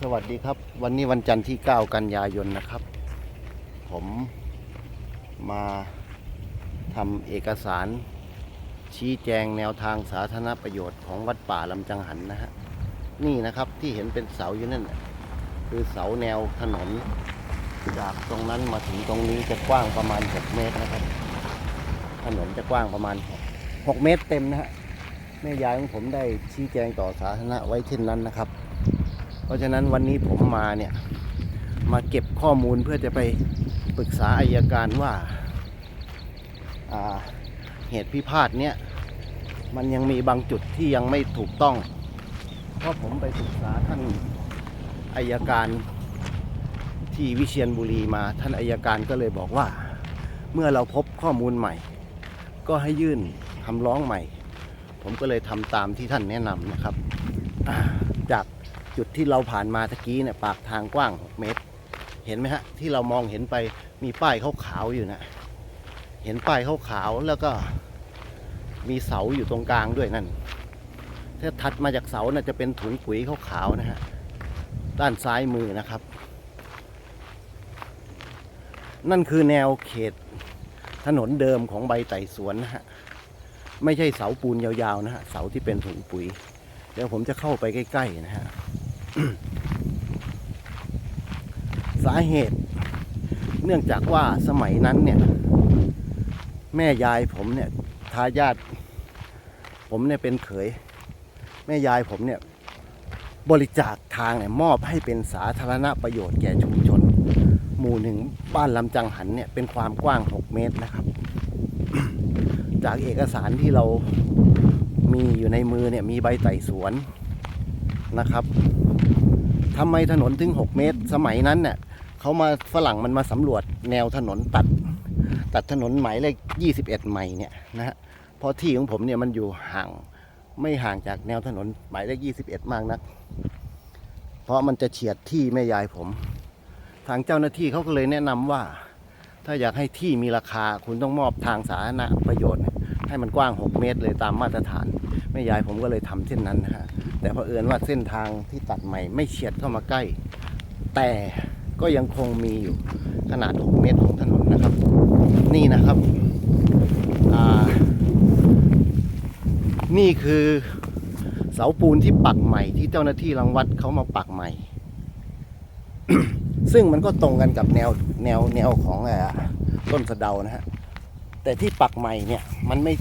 สวัสดีครับ วันนี้วันจันทร์ที่ 9 กันยายนนะครับ ผมมาทำเอกสาร ชี้แจงแนวทางสาธารณประโยชน์ของวัดป่าลำจังหันนะฮะนี่นะครับที่เห็นเป็นเสาอยู่นั่นคือเสาแนวถนนจากตรงนั้นมาถึงตรงนี้จะกว้างประมาณ 6 เมตรนะครับ ถนนจะกว้างประมาณ 6 เมตรเต็มนะฮะแม่ยายของผมได้ชี้แจงต่อสาธารณะไว้เช่นนั้นนะครับ เพราะฉะนั้นวันนี้ผมมาเนี่ย มาเก็บข้อมูลเพื่อจะไปปรึกษาอายการว่าาเหตุพิพาทเนี่ยมันยังมีบางจุดที่ยังไม่ถูกต้อง เพราะผมไปปรึกษาท่านอายการที่วิเชียรบุรีมา ท่านอายการก็เลยบอกว่า เมื่อเราพบข้อมูลใหม่ ก็ให้ยื่นคำร้องใหม่ ผมก็เลยทำตามที่ท่านแนะนำนะครับ จุดที่เราผ่านมาตะกี้เนี่ยปากทางกว้าง 6 เมตร เห็นไหมฮะ ที่เรามองเห็นไปมีป้ายขาวๆอยู่นะ เห็นป้ายขาวๆแล้วก็มีเสาอยู่ตรงกลางด้วยนั่นถ้าถัดมาจากเสาน่ะจะเป็นถุงปุ๋ยขาวๆนะฮะด้านซ้ายมือนะครับ นั่นคือแนวเขตถนนเดิมของใบไต่สวนนะฮะไม่ใช่เสาปูนยาวๆนะฮะเสาที่เป็นถุงปุ๋ย เดี๋ยวผมจะเข้าไปใกล้ๆนะฮะ สาเหตุ เนื่องจากว่าสมัยนั้นเนี่ย แม่ยายผมเนี่ยทายาทผมเนี่ยเป็นเขย แม่ยายผมเนี่ย บริจาคทางเนี่ยมอบให้เป็นสาธารณประโยชน์แก่ชุมชน หมู่หนึ่งบ้านลำจังหันเนี่ยเป็นความกว้าง 6 เมตรนะครับ จากเอกสารที่เรามีอยู่ในมือเนี่ยมีใบไต่สวนนะครับ ทำไมถนนถึง 6 เมตร สมัยนั้นเนี่ยเขามาฝรั่งมันมาสำรวจแนวถนนตัด ตัดถนนหมายเลข21 ใหม่เนี่ยนะฮะเพราะที่ของผมเนี่ยมันอยู่ห่างไม่ห่างจากแนวถนนหมายเลข21 มากนัก เพราะมันจะเฉียดที่แม่ยายผม ทางเจ้าหน้าที่เขาก็เลยแนะนำว่า ถ้าอยากให้ที่มีราคาคุณต้องมอบทางสาธารณประโยชน์ ให้มันกว้าง 6 เมตรเลยตามมาตรฐานแม่ยายผมก็เลยทำเช่นนั้นนะฮะ แต่เผอิญว่าเส้นทางที่ตัดใหม่ไม่เฉียดเข้ามาใกล้ แต่ก็ยังคงมีอยู่ขนาด 6 เมตรของถนนนะครับ นี่นะครับ นี่คือเสาปูนที่ปักใหม่ที่เจ้าหน้าที่รังวัดเขามาปักใหม่ ซึ่งมันก็ตรงกันกับแนวแนวแนวของอต้นสะเดานะฮะ แต่ที่ปักใหม่เนี่ยมันไม่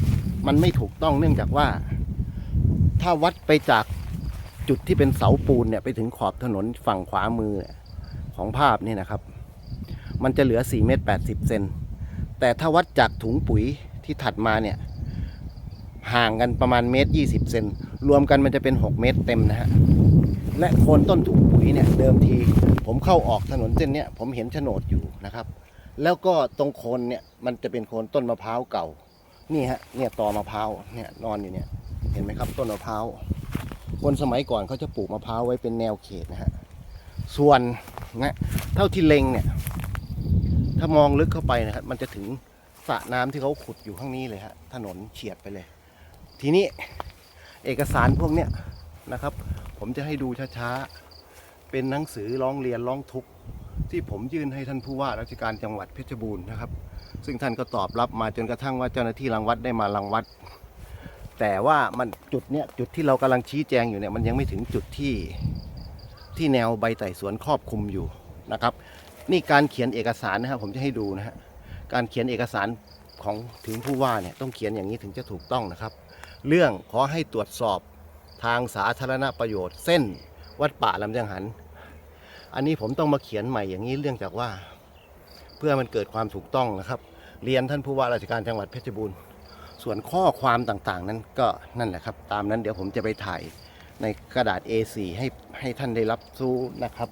มันไม่ถูกต้องเนื่องจากว่า ถ้าวัดไปจาก จุดที่เป็นเสาปูนเนี่ยไปถึงขอบถนนฝั่งขวามือของภาพนี่นะครับ มันจะเหลือ 4 เมตร 80 เซน แต่ถ้าวัดจากถุงปุ๋ยที่ถัดมาเนี่ย ห่างกันประมาณเมตร 20 เซน รวมกันมันจะเป็น 6 เมตรเต็มนะฮะ และโคนต้นถุงปุ๋ยเนี่ยเดิมที ผมเข้าออกถนนเส้นนี้ผมเห็นโฉนดอยู่นะครับ แล้วก็ตรงโคนเนี่ยมันจะเป็นโคนต้นมะพร้าวเก่า นี่ฮะ เนี่ยตอมะพร้าว เนี่ยนอนอยู่เนี่ย เห็นไหมครับต้นมะพร้าว คนสมัยก่อนเขาจะปลูกมะพร้าวไว้เป็นแนวเขตนะฮะ ส่วนนะเท่าที่เล็งเนี่ย ถ้ามองลึกเข้าไปนะครับ มันจะถึงสระน้ำที่เขาขุดอยู่ข้างนี้เลยฮะ ถนนเฉียดไปเลย ทีนี้เอกสารพวกเนี้ยนะครับ ผมจะให้ดูช้าๆ เป็นหนังสือร้องเรียนร้องทุกข์ที่ผมยื่นให้ท่านผู้ว่าราชการจังหวัดเพชรบูรณ์นะครับ ซึ่งท่านก็ตอบรับมาจนกระทั่งว่าเจ้าหน้าที่รังวัดได้มารังวัด แต่ว่ามันจุดเนี้ยจุดที่เรากำลังชี้แจงอยู่เนี่ยมันยังไม่ถึงจุดที่ที่แนวใบไต่สวนครอบคลุมอยู่นะครับ นี่การเขียนเอกสารนะครับผมจะให้ดูนะฮะการเขียนเอกสารของถึงผู้ว่าเนี่ยต้องเขียนอย่างนี้ถึงจะถูกต้องนะครับ เรื่องขอให้ตรวจสอบทางสาธารณประโยชน์ เส้นวัดป่าลำจังหัน อันนี้ผมต้องมาเขียนใหม่อย่างนี้เรื่องจากว่า เพื่อมันเกิดความถูกต้องนะครับ เรียนท่านผู้ว่าราชการจังหวัดเพชรบูรณ์ ส่วนข้อความต่างๆ นั้นก็นั่นแหละครับ ตามนั้นเดี๋ยวผมจะไปถ่ายในกระดาษ A4 ให้ให้ท่านได้รับรู้นะครับ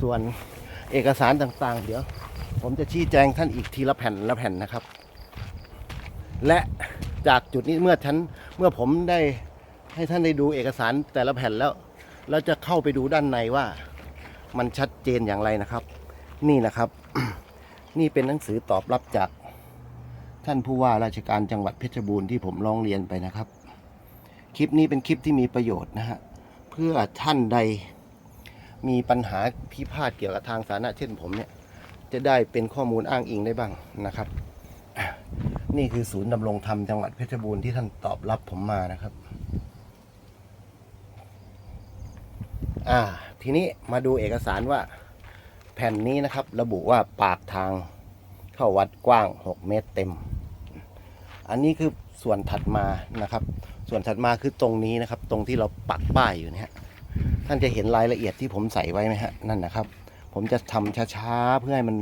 ส่วนเอกสารต่างๆ เดี๋ยว ผมจะชี้แจงท่านอีกทีละแผ่นละแผ่นนะครับ และจากจุดนี้เมื่อฉันเมื่อผมได้ให้ท่านได้ดูเอกสารแต่ละแผ่นแล้วแล้วจะเข้าไปดูด้านในว่า มันชัดเจนอย่างไรนะครับ นี่นะครับ นี่เป็นหนังสือตอบรับจาก ท่านผู้ว่าราชการจังหวัดเพชรบูรณ์ที่ผมร้องเรียนไปนะครับ คลิปนี้เป็นคลิปที่มีประโยชน์นะฮะเพื่อท่านใดมีปัญหาพิพาทเกี่ยวกับทางสาธารณะเช่นผมเนี่ยจะได้เป็นข้อมูลอ้างอิงได้บ้างนะครับ นี่คือศูนย์ดำรงธรรมจังหวัดเพชรบูรณ์ที่ท่านตอบรับผมมานะครับ อ่า ทีนี้มาดูเอกสารว่า แผ่นนี้นะครับ ระบุว่าปากทางเข้าวัดกว้าง 6 เมตรเต็ม อันนี้คือส่วนถัดมานะครับ ส่วนถัดมาคือตรงนี้นะครับ ตรงที่เราปักป้ายอยู่เนี่ยฮะท่านจะเห็นรายละเอียดที่ผมใส่ไว้ไหมฮะนั่นนะครับ ผมจะทำช้าๆเพื่อให้มัน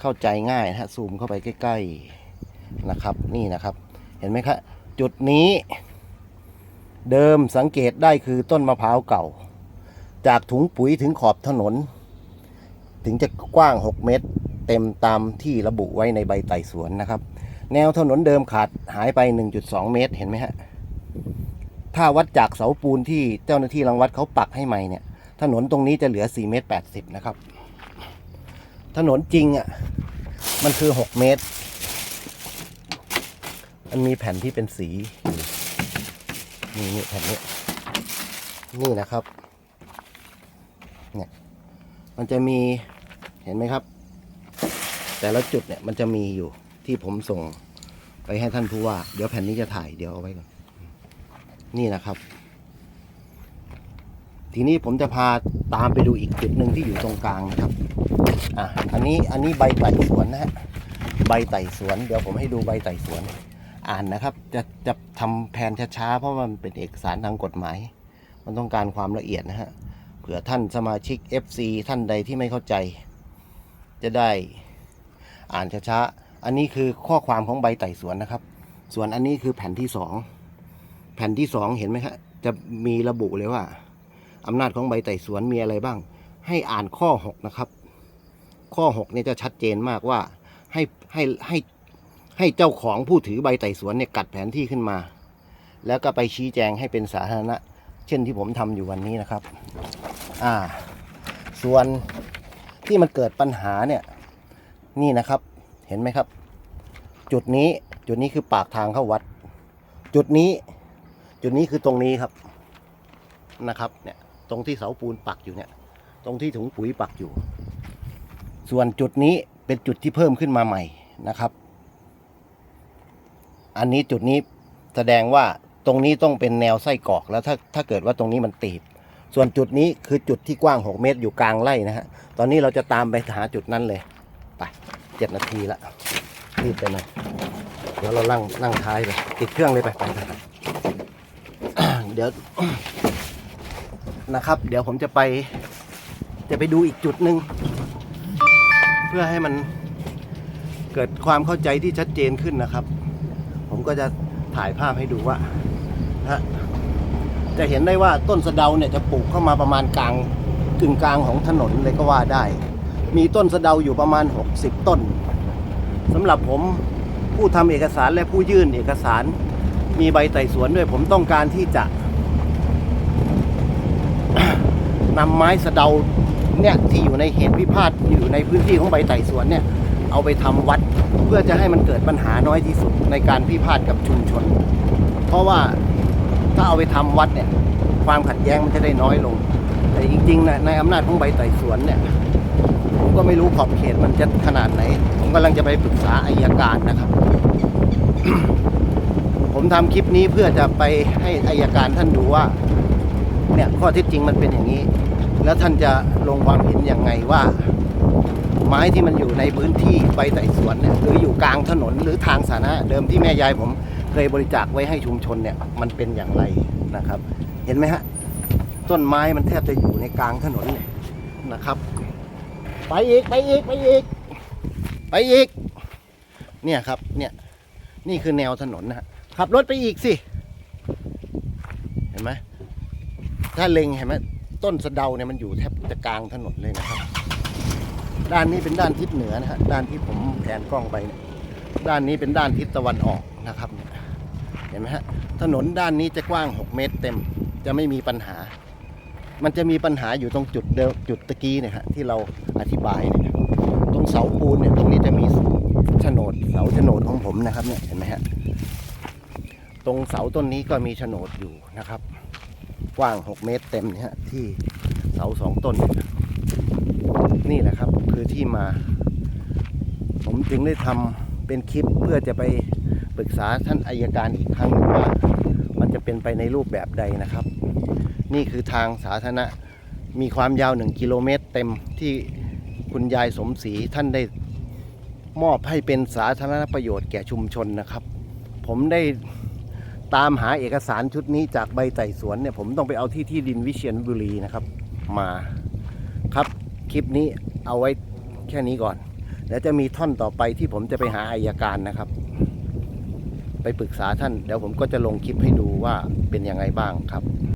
เข้าใจง่ายนะฮะซูมเข้าไปใกล้ ๆนะครับ นี่นะครับ เห็นไหมครับจุดนี้เดิมสังเกตได้คือต้นมะพร้าวเก่า จากถุงปุ๋ยถึงขอบถนน ถึงจะกว้าง 6 เมตร เต็มตามที่ระบุไว้ในใบไต่สวนนะครับ แนวถนนเดิมขาดหายไป 1.2 เมตรเห็นไหมฮะ ถ้าวัดจากเสาปูนที่เจ้าหน้าที่รังวัดเขาปักให้ใหม่เนี่ย ถนนตรงนี้จะเหลือ 4 เมตร 80 นะครับ ถนนจริงอะ มันคือ 6 เมตร มันมีแผ่นที่เป็นสี นี่นี่แผ่นนี้ นี่นะครับ เนี่ย มันจะมี เห็นไหมครับ แต่ละจุดเนี่ยมันจะมีอยู่ ที่ผมส่งไปให้ท่านผู้ว่า เดี๋ยวแผ่นนี้จะถ่ายเดี๋ยวเอาไว้ก่อนนี่นะครับ ทีนี้ผมจะพาตามไปดูอีกจุดหนึ่งที่อยู่ตรงกลางนะครับอะอันนี้อันนี้ใบไต่สวนนะฮะใบไต่สวน เดี๋ยวผมให้ดูใบไต่สวน อ่านนะครับ จะจะทำแผนช้าๆเพราะมันเป็นเอกสารทางกฎหมาย มันต้องการความละเอียดนะฮะเผื่อท่านสมาชิก FC ท่านใดที่ไม่เข้าใจ จะได้อ่านช้าๆ อันนี้คือข้อความของใบไต่สวนนะครับ ส่วนอันนี้คือแผ่นที่สองแผ่นที่สองเห็นไหมครับจะมีระบุเลยว่าอำนาจของใบไต่สวนมีอะไรบ้าง ให้อ่านข้อ6นะครับ ข้อ6เนี่ยจะชัดเจนมากว่าให้ให้ให้ให้เจ้าของผู้ถือใบไต่สวนเนี่ยกัดแผนที่ขึ้นมา แล้วก็ไปชี้แจงให้เป็นสาธารณะ เช่นที่ผมทำอยู่วันนี้นะครับ อ่า ส่วนที่มันเกิดปัญหาเนี่ย นี่นะครับ เห็นไหมครับ จุดนี้จุดนี้คือปากทางเข้าวัด จุดนี้ จุดนี้คือตรงนี้ครับนะครับ เนี่ยตรงที่เสาปูนปักอยู่เนี่ย ตรงที่ถุงปุ๋ยปักอยู่ ส่วนจุดนี้เป็นจุดที่เพิ่มขึ้นมาใหม่นะครับ อันนี้จุดนี้แสดงว่าตรงนี้ต้องเป็นแนวไส้กรอกแล้วถ้าถ้าเกิดว่าตรงนี้มันตีบ ส่วนจุดนี้คือจุดที่กว้าง 6 เมตรอยู่กลางไร่นะฮะ ตอนนี้เราจะตามไปหาจุดนั้นเลย ไป เจ็ดนาทีละรีบไปหน่อยเดี๋ยวเรานั่งนั่งท้ายไปติดเครื่องเลยไปไปไปเดี๋ยวนะครับ เดี๋ยวผมจะไป จะไปดูอีกจุดหนึ่งเพื่อให้มันเกิดความเข้าใจที่ชัดเจนขึ้นนะครับ ผมก็จะถ่ายภาพให้ดูว่านะฮะจะเห็นได้ว่าต้นสะเดาเนี่ยจะปลูกเข้ามาประมาณกลางกึ่งกลางของถนนเลยก็ว่าได้ มีต้นสะเดาอยู่ประมาณ 60 ต้นสำหรับผมผู้ทำเอกสารและผู้ยื่นเอกสารมีใบไต่สวนด้วยผมต้องการที่จะนำไม้สะเดาเนี่ยที่อยู่ในเหตุพิพาทอยู่ในพื้นที่ของใบไต่สวนเนี่ย เอาไปทำวัดเพื่อจะให้มันเกิดปัญหาน้อยที่สุดในการพิพาทกับชุมชน เพราะว่าถ้าเอาไปทำวัดเนี่ย ความขัดแย้งมันจะได้น้อยลง แต่จริงๆนะในอำนาจของใบไต่สวนเนี่ย ก็ไม่รู้ขอบเขตมันจะขนาดไหน ผมกำลังจะไปปรึกษาอายการนะครับ ผมทำคลิปนี้เพื่อจะไปให้อายการท่านดูว่า เนี่ยข้อเท็จจริงมันเป็นอย่างนี้ แล้วท่านจะลงความเห็นอย่างไงว่า ไม้ที่มันอยู่ในพื้นที่ใบไต่สวนเนี่ยหรืออยู่กลางถนนหรือทางสาธารณะเดิมที่แม่ยายผมเคยบริจาคไว้ให้ชุมชนเนี่ย มันเป็นอย่างไรนะครับ เห็นไหมฮะต้นไม้มันแทบจะอยู่ในกลางถนนเนี่ยนะครับ ไปอีกไปอีกไปอีกไปอีก เนี่ยครับ เนี่ย นี่คือแนวถนนนะฮะขับรถไปอีกสิ เห็นไหมถ้าเล็งเห็นไหมต้นสะเดาเนี่ยมันอยู่แทบจะกลางถนนเลยนะครับ ด้านนี้เป็นด้านทิศเหนือนะฮะด้านที่ผมแผนกล้องไปเนี่ยด้านนี้เป็นด้านทิศตะวันออกนะครับเนี่ยเห็นไหมฮะถนนด้านนี้จะกว้าง 6 เมตรเต็ม จะไม่มีปัญหา มันจะมีปัญหาอยู่ตรงจุดเดิมจุดตะกี้เนี่ยฮะที่เราอธิบายเนี่ยตรงเสาปูนเนี่ยตรงนี้จะมีโฉนดเสาโฉนดของผมนะครับเนี่ยเห็นไหมฮะตรงเสาต้นนี้ก็มีโฉนดอยู่นะครับ กว้าง 6 เมตรเต็มเนี่ยฮะที่เสาสองต้น นี่แหละครับคือที่มา ผมจึงได้ทำเป็นคลิปเพื่อจะไปปรึกษาท่านอายการอีกครั้งว่ามันจะเป็นไปในรูปแบบใดนะครับ นี่คือทางสาธารณะ มีความยาว 1 กิโลเมตร เต็มที่คุณยายสมศรีท่านได้มอบให้เป็นสาธารณประโยชน์แก่ชุมชนนะครับ ผมได้ตามหาเอกสารชุดนี้จากใบไต่สวนเนี่ยผมต้องไปเอาที่ที่ดินวิเชียรบุรีนะครับ มาครับคลิปนี้เอาไว้แค่นี้ก่อนเดี๋ยวจะมีท่อนต่อไปที่ผมจะไปหาอายการนะครับ ไปปรึกษาท่าน เดี๋ยวผมก็จะลงคลิปให้ดูว่าเป็นยังไงบ้างครับ